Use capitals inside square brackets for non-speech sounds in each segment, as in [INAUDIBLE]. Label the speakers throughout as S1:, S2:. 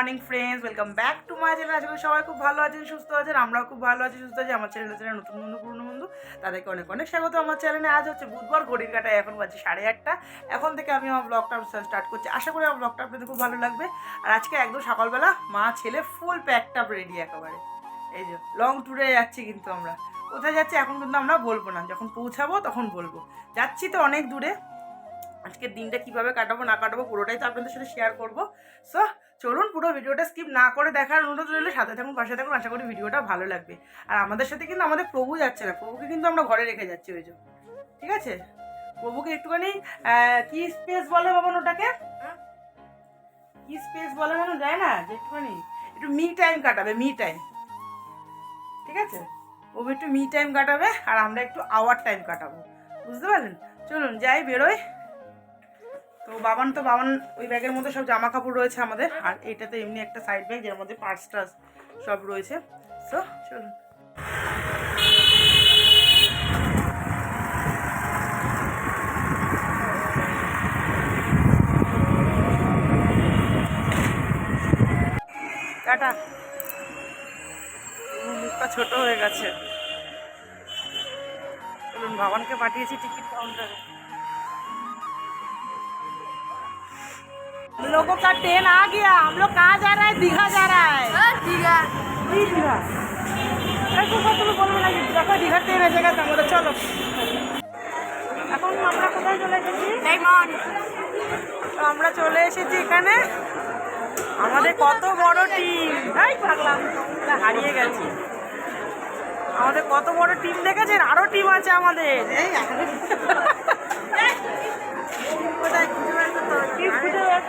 S1: Morning friends welcome back to my channel আশা করি সবাই খুব ভালো আছেন, সুস্থ আছেন, আমরাও খুব ভালো আছি, সুস্থ আছি। আমার চ্যানেল চ্যানেল নতুন বন্ধু, পুরনো বন্ধু, তাদেরকে অনেক অনেক স্বাগত। আমার চ্যানেলে আজ হচ্ছে বুধবার, ঘড়ির কাটায় এখন বাজে সাড়ে আটটা। এখন থেকে আমি আমার ব্লগটা স্টার্ট করছি। আশা করি আমার ব্লগটা আপনাদের খুব ভালো লাগবে। আর আজকে একদম সকালবেলা মা, ছেলে ফুল প্যাকড আপ রেডি একেবারে। এই যে লং ট্যুরে যাচ্ছি কিন্তু আমরা। কোথায় যাচ্ছি এখন কিন্তু আমরা বলব না। যখন পৌঁছাবো তখন বলব। যাচ্ছি তো অনেক দূরে। আজকের দিনটা কীভাবে কাটাবো না কাটাবো পুরোটাই তো আপনাদের সাথে শেয়ার করব। সো চলুন পুরো ভিডিওটা স্কিপ না করে দেখার অনুরোধ রইলে, সাথে থাকুন, পাশে থাকুন, আশা করি ভিডিওটা ভালো লাগবে। আর আমাদের সাথে কিন্তু আমাদের প্রভু যাচ্ছে না, প্রভুকে কিন্তু আমরা ঘরে রেখে যাচ্ছি ওই যে। ঠিক আছে? প্রভুকে একটুখানি কি স্পেস বলে বাবা ওটাকে? হ্যাঁ? কি স্পেস বলে মানে যায় না? যে একটুখানি, একটু মি টাইম কাটাবে মি টাইম ঠিক আছে? প্রভু একটু মি টাইম কাটাবে, আর আমরা একটু আওয়ার টাইম কাটাবো। বুঝতে পারলেন? চলুন, যাই বেরোয় তো বাবান তো বাবান ওই ব্যাগের মধ্যে সব জামা কাপড় রয়েছে আমাদের, আর এইটাতে এমনি একটা সাইড ব্যাগ যার মধ্যে পার্স টার্স সব রয়েছে। সো চলুন। ছোট হয়ে গেছে। চলুন, বাবানকে পাঠিয়েছি টিকিট কাউন্টারে लोगों का ट्रेन आ गया हम लोग कहाँ जा रहा है दीघा जा रहा है
S2: দীঘা
S1: এই দীঘা একটু কথা বলবো না যে দেখো দীঘা ট্রেন এসে গেছে আমাদের চলো এখন আমরা কোথায় চলে এসেছি
S2: ডায়মন্ড
S1: তো আমরা চলে এসেছি এখানে আমাদের কত বড় টিম তাই পাগলাম না, হারিয়ে গেছি আমাদের কত বড় টিম দেখেছেন আরো টিম আছে আমাদের কোথায় [LAUGHS]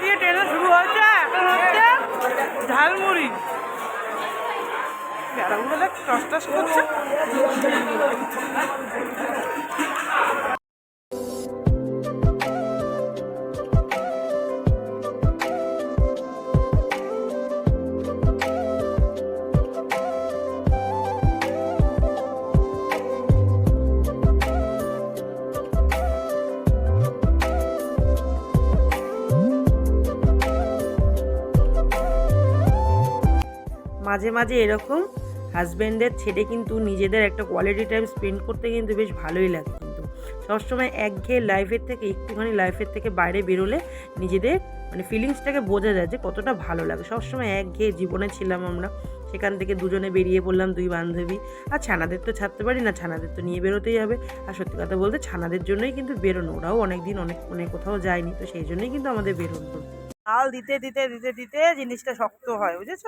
S1: দিয়ে ট্রেনে শুরু হয়েছে এখন হচ্ছে ঝালমুড়ি। বেড়াগুলো টস টস করছে। মাঝে মাঝে এরকম হাজব্যান্ডের ছেড়ে কিন্তু নিজেদের একটা কোয়ালিটি টাইম স্পেন্ড করতে কিন্তু বেশ ভালোই লাগে কিন্তু। সবসময় একঘেয়ে লাইফের থেকে, একটুখানি লাইফের থেকে বাইরে বেরোলে নিজেদের মানে ফিলিংসটাকে বোঝা যায় যে কতটা ভালো লাগে। সবসময় একঘেয়ে জীবনে ছিলাম আমরা। সেখান থেকে দুজনে বেরিয়ে পড়লাম, দুই বান্ধবী। আর ছানাদের তো ছাড়তে পারি না, ছানাদের তো নিয়ে বেরোতেই হবে। আর সত্যি কথা বলতে ছানাদের জন্যই কিন্তু বেরোনো, ওরাও অনেক দিন অনেক অনেক কোথাও যায়নি, তো সেই জন্যই কিন্তু আমাদের বেরোনো। হাল দিতে দিতে দিতে দিতে জিনিসটা শক্ত হয়, বুঝেছ?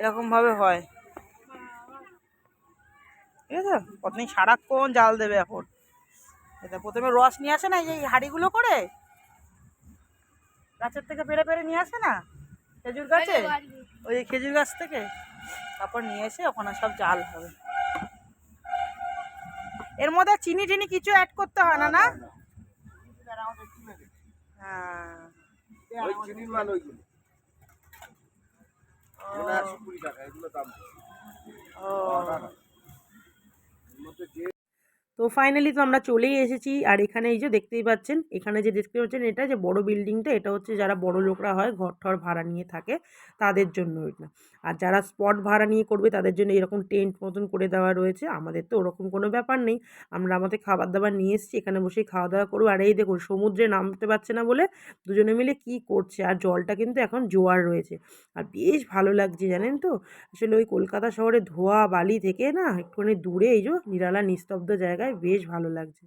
S1: এরকম ভাবে হয়। ঠিক আছে? প্রথমে সারাক্ষণ জাল দেবে এখন। এটা প্রথমে রস নিয়ে আসে না এই যে এই হাঁড়িগুলো করে? গাছের থেকে পেরে পেরে নিয়ে আসে না? খেজুর গাছে? ওই যে খেজুর গাছ থেকে? তারপর নিয়ে এসে ওখানে সব জাল হবে। এর মধ্যে চিনি টিনি কিছু অ্যাড করতে হয় না না? হ্যাঁ
S3: ওই চিনির মাল ওইগুলো এগুলো একশো কুড়ি টাকা এগুলো দাম। মধ্যে যে
S1: তো ফাইনালি তো আমরা চলেই এসেছি। আর এখানে এই যে দেখতেই পাচ্ছেন, এখানে যে দেখতে পাচ্ছেন এটা যে বড় বিল্ডিংটা এটা হচ্ছে যারা বড় লোকরা হয় ঘর ঠর ভাড়া নিয়ে থাকে তাদের জন্য এটা। আর যারা স্পট ভাড়া নিয়ে করবে তাদের জন্য এরকম টেন্ট মতন করে দেওয়া রয়েছে। আমাদের তো ওরকম কোনো ব্যাপার নেই। আমরা আমাদের খাবার দাবার নিয়ে এসেছি, এখানে বসেই খাওয়া দাওয়া করব। আর এই দেখুন, সমুদ্রে নামতে পারছে না বলে দুজনে মিলে কি করছে? আর জলটা কিন্তু এখন জোয়ার রয়েছে। আর বেশ ভালো লাগছে, জানেন তো? আসলে ওই কলকাতা শহরে ধোয়া বালি থেকে না একটুখানি দূরে এই যে নিরালা নিস্তব্ধ জায়গায় বেশ ভালো লাগছে।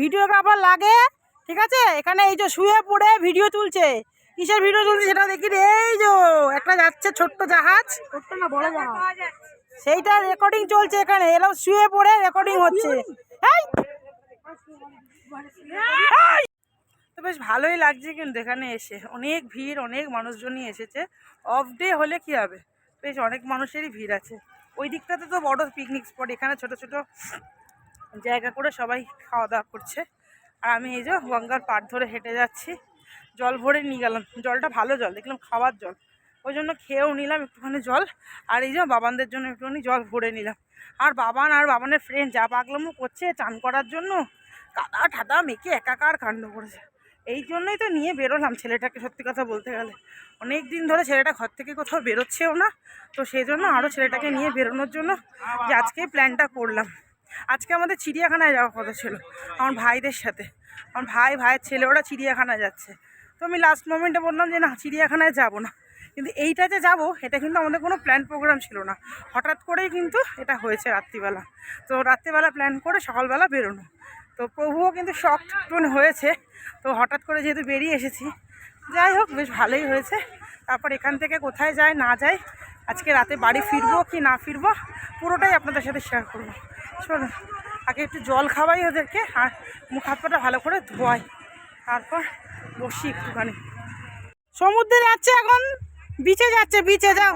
S1: ভিডিওগ্রাফার লাগে ঠিক আছে? এখানে এই যে শুয়ে পড়ে ভিডিও তুলছে। কিসের ভিডিও তুলছে সেটা দেখি এই যে একটা যাচ্ছে ছোট্ট জাহাজ। ছোট্ট না বড় জাহাজ। সেইটা রেকর্ডিং চলছে এখানে এরকম শুয়ে পড়ে রেকর্ডিং হচ্ছে! তো বেশ ভালোই লাগছে কিন্তু এখানে এসে। অনেক ভিড় অনেক মানুষজনই এসেছে। অফ ডে হলে কি হবে? বেশ অনেক মানুষেরই ভিড় আছে। ওই দিকটাতে তো বড় পিকনিক স্পট এখানে ছোট ছোট জায়গা করে সবাই খাওয়া দাওয়া করছে। আর আমি এই যে গঙ্গার পাড় ধরে হেঁটে যাচ্ছি। জল ভরে নিয়ে গেলাম। জলটা ভালো জল, দেখলাম খাওয়ার জল। ওই জন্য খেয়েও নিলাম একটুখানি জল। আর এই যে বাবানদের জন্য একটুখানি জল ভরে নিলাম। আর বাবান আর বাবানের ফ্রেন্ড যা পাগলামো করছে চান করার জন্য, কাদা ঠাদা মেখে একাকার কাণ্ড করেছে। এই জন্যই তো নিয়ে বেরোলাম ছেলেটাকে সত্যি কথা বলতে গেলে। অনেক দিন ধরে ছেলেটা ঘর থেকে কোথাও বেরোচ্ছেও না। তো সেই জন্য আরও ছেলেটাকে নিয়ে বেরোনোর জন্য আজকে প্ল্যানটা করলাম। আজকে আমাদের চিড়িয়াখানায় যাওয়ার কথা ছিল, আমার ভাইদের সাথে। আমার ভাই, ভাইয়ের ছেলে, ওরা চিড়িয়াখানায় যাচ্ছে। তো আমি লাস্ট মোমেন্টে বললাম যে, না, চিড়িয়াখানায় যাব না। কিন্তু এইটা যে যাব, এটা কিন্তু আমাদের কোনো প্ল্যান প্রোগ্রাম ছিল না। হঠাৎ করেই কিন্তু এটা হয়েছে রাত্রিবেলা। তো রাত্রিবেলা প্ল্যান করে সকালবেলা বেরোনো। তো প্রভুও কিন্তু শখ হয়েছে। তো হঠাৎ করে যেহেতু বেরিয়ে এসেছি, যাই হোক, বেশ ভালোই হয়েছে। তারপর এখান থেকে কোথায় যায়, না যায়, আজকে রাতে বাড়ি ফিরবো কি না ফিরবো, পুরোটাই আপনাদের সাথে শেয়ার করব। চলুন আগে একটু জল খাওয়াই ওদেরকে আর মুখ হাত পাটা ভালো করে ধোয়াই। তারপর বসি একটুখানি। সমুদ্রে যাচ্ছে এখন বিচে যাচ্ছে বিচে যাও।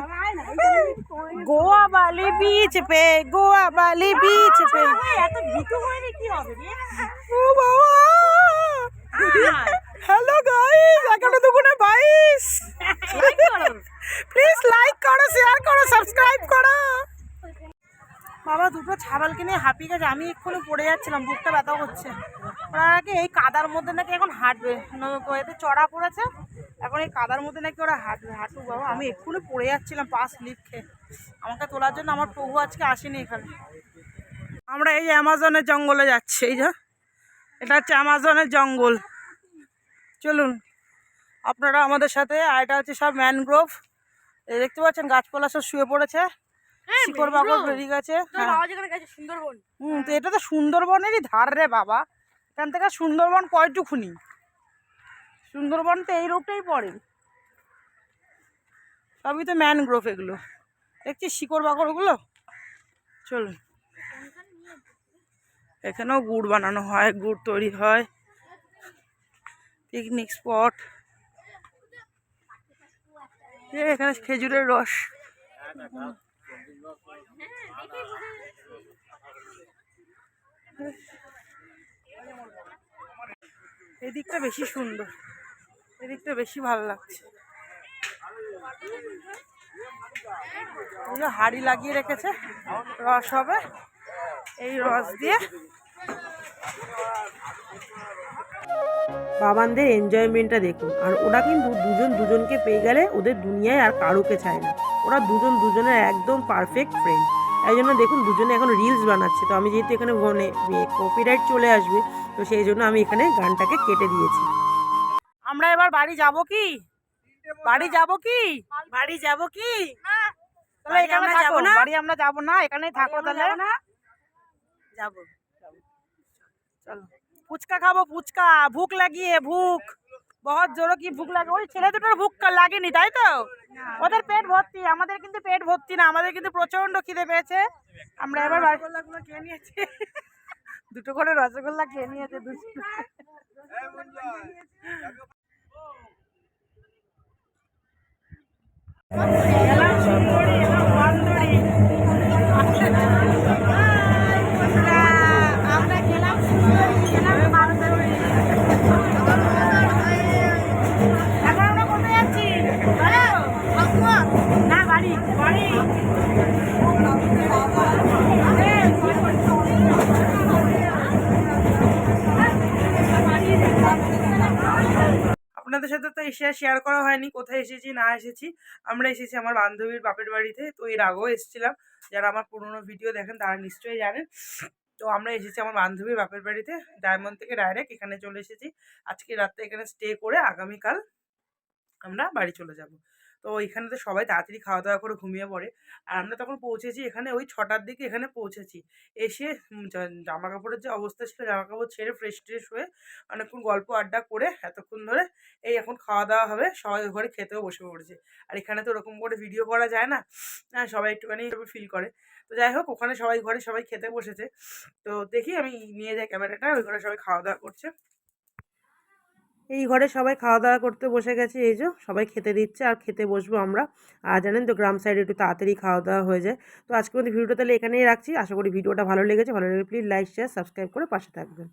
S1: গোয়া বালি বিচ পে গোয়া বালি বিচ পে। ও বাবা! হ্যালো গাইস এখানে দুগুণে বাইশ প্লিজ লাইক করো শেয়ার করো সাবস্ক্রাইব করো ছাগলকে নিয়ে হাঁপিয়ে গেছে, আমি এক্ষুনি পড়ে যাচ্ছিলাম, বুকটা ব্যথা করছে। ওরা নাকি এই কাদার মধ্যে নাকি এখন হাঁটবে এতে চড়া পড়েছে, এখন এই কাদার মধ্যে নাকি ওরা হাঁটবে। হাঁটু বাবা, আমি এক্ষুনি পড়ে যাচ্ছিলাম পাশ স্লিপ খেয়ে। আমাকে তোলার জন্য আমার প্রভু আজকে আসেনি এখানে। আমরা এই অ্যামাজনের জঙ্গলে যাচ্ছি, এই যে, এটা হচ্ছে অ্যামাজনের জঙ্গল। চলুন, আপনারা আমাদের সাথে, আর এটা হচ্ছে সব ম্যানগ্রোভ। দেখতে পাচ্ছেন, গাছপালা সব শুয়ে পড়েছে। শিকড় বাকড় বেরিয়ে গেছে হ্যাঁ।
S2: বাবা যেখানে গেছে সুন্দরবন?
S1: হুম তো এটা তো সুন্দরবনেরই ধার রে বাবা। এখান থেকে সুন্দরবন কয়টুকুনি? সুন্দরবন তো এই রোডটাই পড়ে। সবই তো ম্যানগ্রোভ এগুলো। দেখছি শিকড় বাকড়গুলো? চলুন এখানেও গুড় বানানো হয় গুড় তৈরি হয়। পিকনিক স্পট এখানে খেজুরের রস। এদিকটা বেশি সুন্দর। এদিকটা বেশি ভালো লাগছে। হাড়ি লাগিয়ে রেখেছে। রস হবে। এই রস দিয়ে।
S4: বাবানদের এনজয়মেন্টটা দেখুন। আর ওরা কিন্তু দুজন দুজনকে পেয়ে গেলে ওদের দুনিয়ায় আর কারোকে চায় না। ওরা দুজন দুজনের একদম পারফেক্ট ফ্রেন্ড এই জন্য দেখুন দুজনে এখন রিলস বানাচ্ছে। তো আমি যেহেতু এখানে ফোনে কপিরাইট চলে আসবে তো সেই জন্য আমি এখানে গানটাকে কেটে দিয়েছি।
S1: আমরা এবার বাড়ি যাব কি? বাড়ি যাব কি? বাড়ি যাব কি? তাহলে এখানে
S4: যাব না?
S1: বাড়ি আমরা যাব না এখানেই থাকো তাহলে।
S4: যাব
S1: চলো। ফুচকা খাব ফুচকা। ভুক লাগিয়ে ভুক। বহুত জোরো কি ভুক লাগে? ওই ছেলে দুটোর ভুক লাগেনি তাই তো? ওদের পেট ভর্তি আমাদের কিন্তু পেট ভর্তি না আমাদের কিন্তু প্রচণ্ড খিদে পেয়েছে। আমরা এবার রসগোল্লাগুলো খেয়ে নিয়েছি। দুটো করে রসগোল্লা খেয়ে নিয়েছে দুটো এলাম আপনাদের সাথে তো এসে শেয়ার করা হয়নি, কোথায় এসেছি, না এসেছি। আমরা এসেছি আমার বান্ধবীর বাপের বাড়িতে, তো এর আগেও এসেছিলাম। যারা আমার পুরোনো ভিডিও দেখেন, তারা নিশ্চয়ই জানেন। তো আমরা এসেছি আমার বান্ধবীর বাপের বাড়িতে ডায়মন্ড থেকে ডাইরেক্ট এখানে চলে এসেছি। আজকে রাত্রে এখানে স্টে করে আগামীকাল আমরা বাড়ি চলে যাব। তো এখানে তো সবাই তাড়াতাড়ি খাওয়া দাওয়া করে ঘুমিয়ে পড়ে। আর আমরা তখন পৌঁছেছি এখানে ওই ছটার দিকে এখানে পৌঁছেছি। এসে জামা কাপড়ের যে অবস্থা ছিল জামা কাপড় ছেড়ে ফ্রেশ ট্রেশ হয়ে অনেকক্ষণ গল্প আড্ডা করে এতক্ষণ ধরে এই এখন খাওয়া দাওয়া হবে, সবাই ঘরে খেতেও বসে পড়েছে। আর এখানে তো ওরকম করে ভিডিও করা যায় না হ্যাঁ সবাই একটুখানি ফিল করে। তো যাই হোক, ওখানে সবাই, ঘরে সবাই খেতে বসেছে। তো দেখি আমি নিয়ে যাই ক্যামেরাটা, ওই ঘরে সবাই খাওয়া দাওয়া করছে।
S4: এই ঘরে সবাই খাওয়া দাওয়া করতে বসে গেছে। এই যে সবাই খেতে দিচ্ছে আর খেতে বসবো আমরা। আর জানেন তো গ্রাম সাইডে একটু তাড়াতাড়ি খাওয়া দাওয়া হয়ে যায়। তো আজকে মধ্যে ভিডিওটা তাহলে এখানেই রাখছি। আশা করি ভিডিওটা ভালো লেগেছে। ভালো লেগে প্লিজ লাইক শেয়ার সাবস্ক্রাইব করে পাশে থাকবেন।